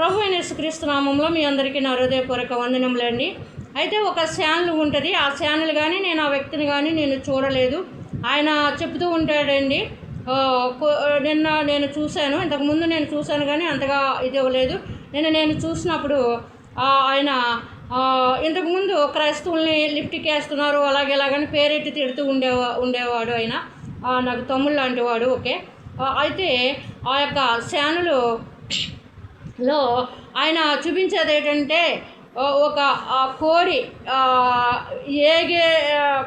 ప్రభు అయిన యేసుక్రీస్తు నామంలో మీ అందరికీ నా హృదయపూర్వక వందనములండి. అయితే ఒక ఛానల్ ఉంటుంది. ఆ ఛానల్ కానీ నేను ఆ వ్యక్తిని కానీ నేను చూడలేదు. ఆయన చెప్తూ ఉంటాడండి నిన్న నేను చూశాను. ఇంతకుముందు నేను చూశాను కానీ అంతగా ఇది ఇవ్వలేదు నిన్న నేను చూసినప్పుడు ఆయన ఇంతకుముందు క్రైస్తవుల్ని లిఫ్ట్కి వేస్తున్నారు అలాగే ఇలాగని పేరెట్టి తిడుతూ ఉండేవా ఉండేవాడు ఆయన. నాకు తమ్ముళ్ళు లాంటి వాడు ఓకే. అయితే ఆ యొక్క శానులు లో ఆయన చూపించేది ఏంటంటే ఒక కోడి ఏగే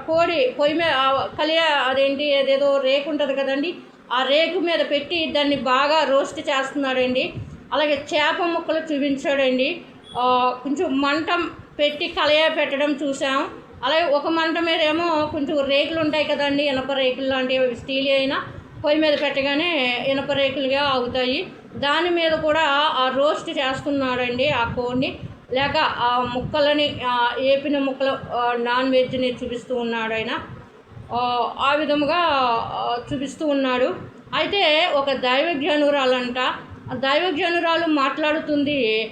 కోడి పొయ్యి మీద కలియ అదేంటి ఏదేదో రేకు ఉంటుంది కదండి ఆ రేకు మీద పెట్టి దాన్ని బాగా రోస్ట్ చేస్తున్నాడండి. అలాగే చేప ముక్కలు చూపించాడండి. కొంచెం మంట పెట్టి కలయ పెట్టడం చూసాం అలాగే ఒక మంట మీద ఏమో కొంచెం రేకులు ఉంటాయి కదండి ఇనప రేకులు లాంటివి స్టీల్ అయినా పొయ్యి మీద పెట్టగానే ఇనప రేకులుగా అవుతాయి దాని మీద కూడా ఆ రోస్ట్ చేస్తున్నాడండి ఆ కోడిని. లేక ఆ ముక్కలని ఏపిన ముక్కలు నాన్ వెజ్ని చూపిస్తూ ఉన్నాడు ఆయన. ఆ, విధముగా చూపిస్తూ ఉన్నాడు. అయితే ఒక దైవజ్ఞానురాలంట. ఆ దైవజ్ఞానురాలు మాట్లాడుతుంది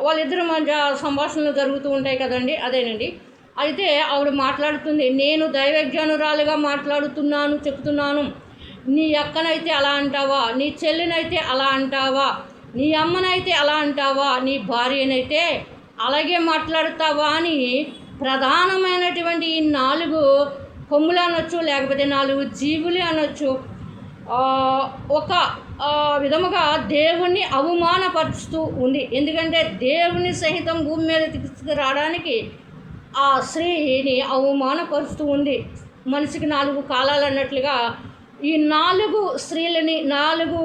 వాళ్ళిద్దరి మధ్య సంభాషణలు జరుగుతూ ఉంటాయి కదండి అదేనండి. అయితే ఆవిడ మాట్లాడుతుంది నేను దైవజ్ఞానురాలుగా మాట్లాడుతున్నాను చెప్తున్నాను. నీ అక్కనైతే అలా అంటావా? నీ చెల్లినైతే అలా అంటావా? నీ అమ్మనైతే అలా అంటావా? నీ భార్యనైతే అలాగే మాట్లాడతావా అని ప్రధానమైనటువంటి ఈ నాలుగు కొమ్ములు అనొచ్చు లేకపోతే నాలుగు జీవులు అనొచ్చు ఒక విధముగా దేవుణ్ణి అవమానపరుస్తూ ఉంది. ఎందుకంటే దేవుని సహితం భూమి మీద తీసుకురావడానికి ఆ స్త్రీని అవమానపరుస్తూ ఉంది. మనిషికి నాలుగు కాలాలు అన్నట్లుగా ఈ నాలుగు స్త్రీలని నాలుగు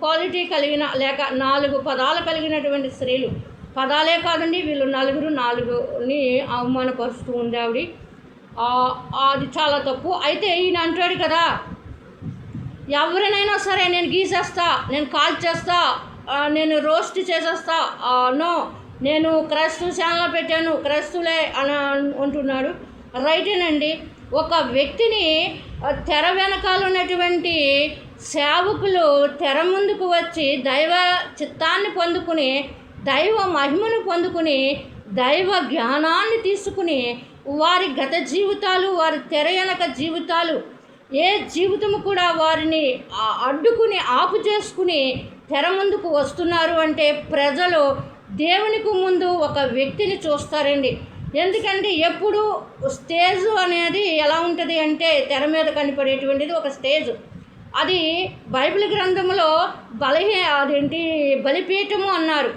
క్వాలిటీ కలిగిన లేక నాలుగు పదాలు కలిగినటువంటి స్త్రీలు పదాలే కాదండి వీళ్ళు నలుగురు నాలుగుని అవమానపరుస్తూ ఉండేవిడి అది చాలా తప్పు. అయితే ఈయన అంటాడు కదా ఎవరినైనా సరే నేను గీసేస్తా నేను కాల్ చేస్తా నేను రోస్ట్ చేసేస్తా నో నేను క్రైస్తవ ఛానల్ పెట్టాను క్రైస్తువులే అని అంటున్నాడు. రైటేనండి. ఒక వ్యక్తిని తెర వెనకాల ఉన్నటువంటి సేవకులు తెర ముందుకు వచ్చి దైవ చిత్తాన్ని పొందుకుని దైవ మహిమను పొందుకుని దైవ జ్ఞానాన్ని తీసుకుని వారి గత జీవితాలు వారి తెర వెనక జీవితాలు ఏ జీవితము కూడా వారిని అడ్డుకుని ఆపు చేసుకుని తెర ముందుకు వస్తున్నారు అంటే ప్రజలు దేవునికి ముందు ఒక వ్యక్తిని చూస్తారండి. ఎందుకంటే ఎప్పుడు స్టేజ్ అనేది ఎలా ఉంటుంది అంటే తెర మీద కనపడేటువంటిది ఒక స్టేజ్. అది బైబిల్ గ్రంథంలో బలహీ అదేంటి బలిపీఠము అన్నారు.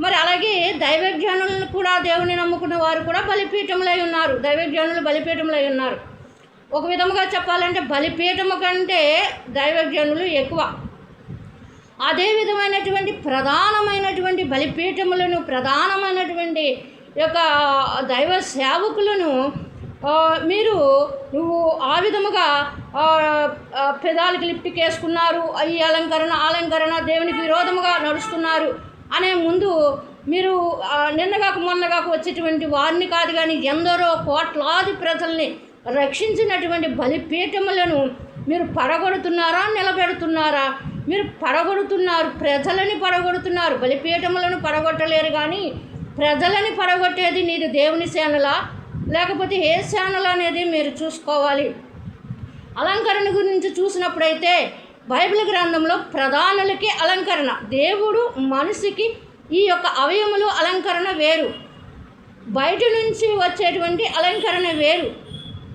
మరి అలాగే దైవజ్ఞానులను కూడా దేవుని నమ్ముకున్న వారు కూడా బలిపీఠములై ఉన్నారు. దైవజ్ఞానులు బలిపీఠములై ఉన్నారు. ఒక విధముగా చెప్పాలంటే బలిపీఠము కంటే దైవజ్ఞానులు ఎక్కువ. అదే విధమైనటువంటి ప్రధానమైనటువంటి బలిపీఠములను ప్రధానమైనటువంటి యొక్క దైవ సేవకులను మీరు నువ్వు ఆ విధముగా పెదాలకి లిప్టిక్ వేసుకున్నారు ఈ అలంకరణ అలంకరణ దేవునికి విరోధముగా నడుస్తున్నారు అనే ముందు మీరు నిన్నగాకు నిన్నగాక మొన్నగాక వచ్చేటువంటి వారిని కాదు కానీ ఎందరో కోట్లాది ప్రజల్ని రక్షించినటువంటి బలిపీఠములను మీరు పడగొడుతున్నారా నిలబెడుతున్నారా? మీరు పడగొడుతున్నారు ప్రజలని పడగొడుతున్నారు బలిపీఠములను పడగొట్టలేరు కానీ ప్రజలని పడగొట్టేది నీది దేవుని సేనలా? లేకపోతే ఏ సేనలు అనేది మీరు చూసుకోవాలి? అలంకరణ గురించి చూసినప్పుడైతే బైబిల్ గ్రంథంలో ప్రధానులకి అలంకరణ. దేవుడు మనిషికి ఈ యొక్క అవయములు అలంకరణ వేరు. బయట నుంచి వచ్చేటువంటి అలంకరణ వేరు.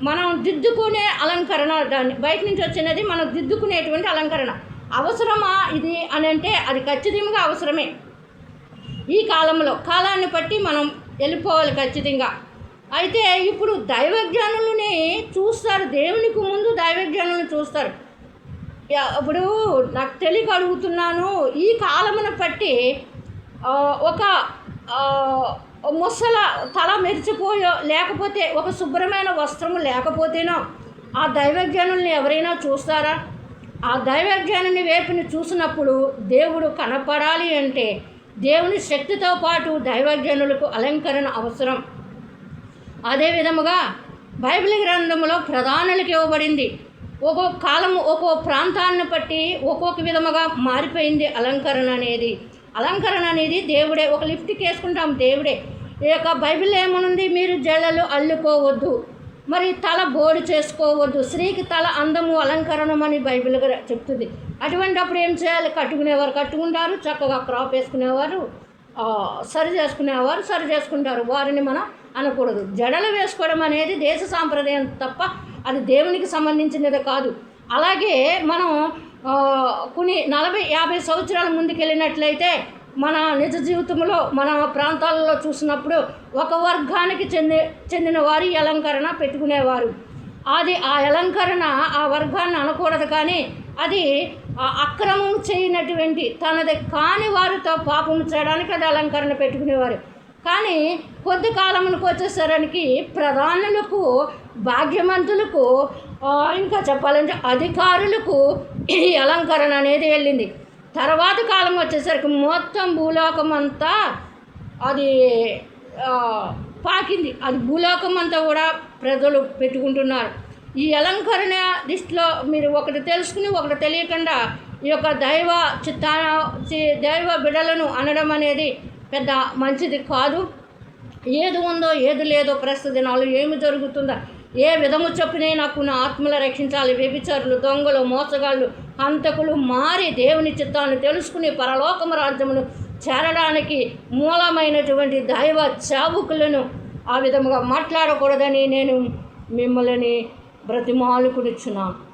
మనం దిద్దుకునే అలంకరణ దాన్ని బయట నుంచి వచ్చినది మనం దిద్దుకునేటువంటి అలంకరణ. అవసరమా ఇది అని అంటే అది ఖచ్చితంగా అవసరమే. ఈ కాలంలో కాలాన్ని బట్టి మనం వెళ్ళిపోవాలి ఖచ్చితంగా. అయితే ఇప్పుడు దైవజ్ఞానులని చూస్తారు దేవునికి ముందు దైవజ్ఞానులను చూస్తారు. ఇప్పుడు నాకు తెలియక అడుగుతున్నాను ఈ కాలమును బట్టి ఒక ముసల తల మెరిచిపోయో లేకపోతే ఒక శుభ్రమైన వస్త్రము లేకపోతేనో ఆ దైవజ్ఞానుల్ని ఎవరైనా చూస్తారా? ఆ దైవజ్ఞానుని వేపుని చూసినప్పుడు దేవుడు కనపడాలి అంటే దేవుని శక్తితో పాటు దైవజ్ఞనులకు అలంకరణ అవసరం. అదే విధముగా బైబిల్ గ్రంథంలో ప్రధానులకు ఇవ్వబడింది. ఒక్కొక్క కాలం ఒక్కో ప్రాంతాన్ని బట్టి ఒక్కొక్క విధముగా మారిపోయింది అలంకరణ అనేది. అలంకరణ అనేది దేవుడే ఒక లిఫ్ట్కి వేసుకుంటాం దేవుడే. ఈ యొక్క బైబిల్ ఏమనుంది? మీరు జలలు అల్లుకోవద్దు. మరి తల బోడు చేసుకోవద్దు. స్త్రీకి తల అందము అలంకరణం అని బైబిల్ చెప్తుంది. అటువంటి అప్పుడు ఏం చేయాలి? కట్టుకునేవారు కట్టుకుంటారు చక్కగా క్రాప్ వేసుకునేవారు సరి చేసుకునేవారు సరి చేసుకుంటారు. వారిని మనం అనకూడదు. జడలు వేసుకోవడం అనేది దేశ సాంప్రదాయం తప్ప అది దేవునికి సంబంధించినది కాదు. అలాగే మనం కొన్ని నలభై యాభై సంవత్సరాల ముందుకెళ్ళినట్లయితే మన నిజ జీవితంలో మన ప్రాంతాలలో చూసినప్పుడు ఒక వర్గానికి చెంది చెందిన వారి అలంకరణ పెట్టుకునేవారు. అది ఆ అలంకరణ ఆ వర్గాన్ని అనకూడదు కానీ అది అక్రమం చేయనటువంటి తనది కాని వారితో పాపం చేయడానికి అది అలంకరణ పెట్టుకునేవారు. కానీ కొద్ది కాలమునకు వచ్చేసరికి ప్రధానులకు భాగ్యమంతులకు ఇంకా చెప్పాలంటే అధికారులకు ఈ అలంకరణ అనేది వెళ్ళింది. తర్వాత కాలం వచ్చేసరికి మొత్తం భూలోకం అంతా అది పాకింది. అది భూలోకం అంతా కూడా ప్రజలు పెట్టుకుంటున్నారు. ఈ అలంకరణ దిష్టిలో మీరు ఒకటి తెలుసుకుని ఒకటి తెలియకుండా ఈ యొక్క దైవ చిత్త దైవ బిడలను అనడం అనేది పెద్ద మంచిది కాదు. ఏది ఉందో ఏది లేదో ప్రస్తుత దినాలు ఏమి జరుగుతుందో ఏ విధము చొప్పునే నాకు నా ఆత్మలు రక్షించాలి. వ్యభిచారులు దొంగలు మోసగాళ్ళు హంతకులు మారి దేవుని చిత్తాన్ని తెలుసుకుని పరలోకము రాజ్యమును చేరడానికి మూలమైనటువంటి దైవ చావుకులను ఆ విధముగా మాట్లాడకూడదని నేను మిమ్మల్ని బ్రతిమాలుకునిచ్చున్నాను